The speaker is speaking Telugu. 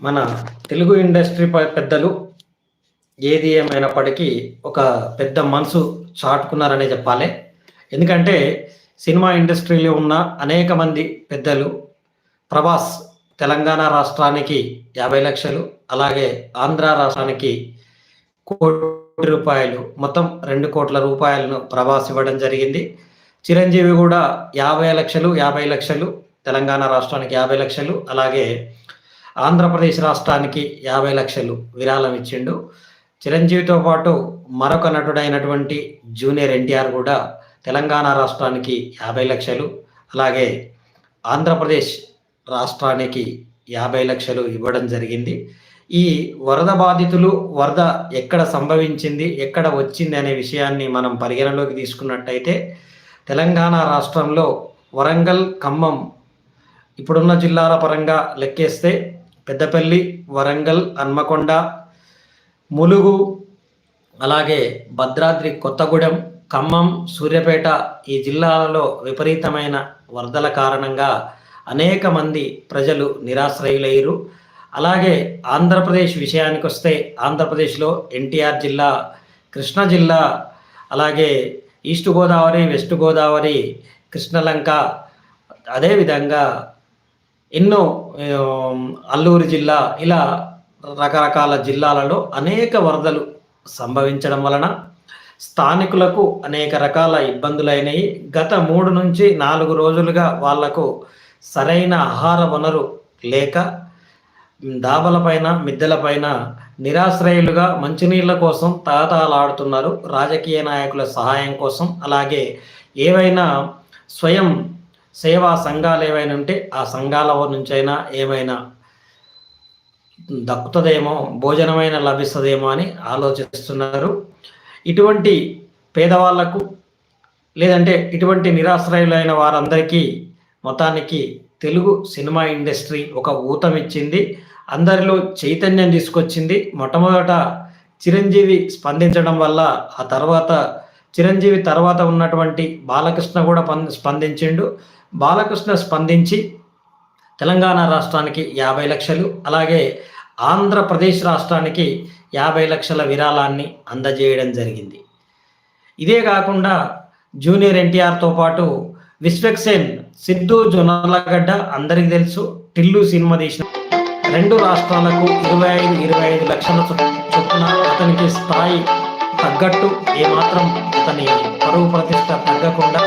మన తెలుగు ఇండస్ట్రీ ప- పెద్దలు ఏది ఏమైనప్పటికీ ఒక పెద్ద మనసు చాటుకున్నారనే చెప్పాలి. ఎందుకంటే సినిమా ఇండస్ట్రీలో ఉన్న అనేక మంది పెద్దలు ప్రభాస్ తెలంగాణ రాష్ట్రానికి యాభై లక్షలు అలాగే ఆంధ్ర రాష్ట్రానికి కోటి రూపాయలు మొత్తం రెండు కోట్ల రూపాయలను ప్రభాస్ ఇవ్వడం జరిగింది. చిరంజీవి కూడా యాభై లక్షలు యాభై లక్షలు తెలంగాణ రాష్ట్రానికి యాభై లక్షలు అలాగే ఆంధ్రప్రదేశ్ రాష్ట్రానికి యాభై లక్షలు విరాళం ఇచ్చిండు. చిరంజీవితో పాటు మరొక నటుడైనటువంటి జూనియర్ ఎన్టీఆర్ కూడా తెలంగాణ రాష్ట్రానికి యాభై లక్షలు అలాగే ఆంధ్రప్రదేశ్ రాష్ట్రానికి యాభై లక్షలు ఇవ్వడం జరిగింది. ఈ వరద బాధితులు వరద ఎక్కడ సంభవించింది ఎక్కడ వచ్చింది అనే విషయాన్ని మనం పరిగణలోకి తీసుకున్నట్టయితే తెలంగాణ రాష్ట్రంలో వరంగల్ ఖమ్మం ఇప్పుడున్న జిల్లాల పరంగా లెక్కేస్తే పెద్దపల్లి వరంగల్ హన్మకొండ ములుగు అలాగే భద్రాద్రి కొత్తగూడెం ఖమ్మం సూర్యాపేట ఈ జిల్లాలలో విపరీతమైన వరదల కారణంగా అనేక మంది ప్రజలు నిరాశ్రయులయ్యారు. అలాగే ఆంధ్రప్రదేశ్ విషయానికి వస్తే ఆంధ్రప్రదేశ్లో ఎన్టీఆర్ జిల్లా కృష్ణా జిల్లా అలాగే ఈస్ట్ గోదావరి వెస్ట్ గోదావరి కృష్ణలంక అదేవిధంగా ఎన్నో అల్లూరు జిల్లా ఇలా రకరకాల జిల్లాలలో అనేక వరదలు సంభవించడం వలన స్థానికులకు అనేక రకాల ఇబ్బందులైనవి గత మూడు నుంచి నాలుగు రోజులుగా వాళ్ళకు సరైన ఆహార వనరు లేక దాబలపైన మిద్దెలపైన నిరాశ్రయులుగా మంచినీళ్ళ కోసం తాతాలాడుతున్నారు రాజకీయ నాయకుల సహాయం కోసం. అలాగే ఏవైనా స్వయం సేవా సంఘాలు ఏవైనా ఉంటే ఆ సంఘాల నుంచైనా ఏమైనా దక్కుతుందేమో భోజనమైన లభిస్తుందేమో అని ఆలోచిస్తున్నారు. ఇటువంటి పేదవాళ్ళకు లేదంటే ఇటువంటి నిరాశ్రయులైన వారందరికీ మొత్తానికి తెలుగు సినిమా ఇండస్ట్రీ ఒక ఊతమిచ్చింది అందరిలో చైతన్యం తీసుకొచ్చింది. మొట్టమొదట చిరంజీవి స్పందించడం వల్ల ఆ తర్వాత చిరంజీవి తర్వాత ఉన్నటువంటి బాలకృష్ణ కూడా స్పందించిండు. బాలకృష్ణ స్పందించి తెలంగాణ రాష్ట్రానికి యాభై లక్షలు అలాగే ఆంధ్రప్రదేశ్ రాష్ట్రానికి యాభై లక్షల విరాళాన్ని అందజేయడం జరిగింది. ఇదే కాకుండా జూనియర్ ఎన్టీఆర్తో పాటు విశ్వక్సేన్ సిద్ధు జొన్నలగడ్డ అందరికీ తెలుసు టిల్లు సినిమా తీసిన రెండు రాష్ట్రాలకు ఇరవై ఐదు ఇరవై ఐదు లక్షల చొప్పున అతనికి స్థాయి తగ్గట్టు ఏమాత్రం అతని పరువు ప్రతిష్ట తగ్గకుండా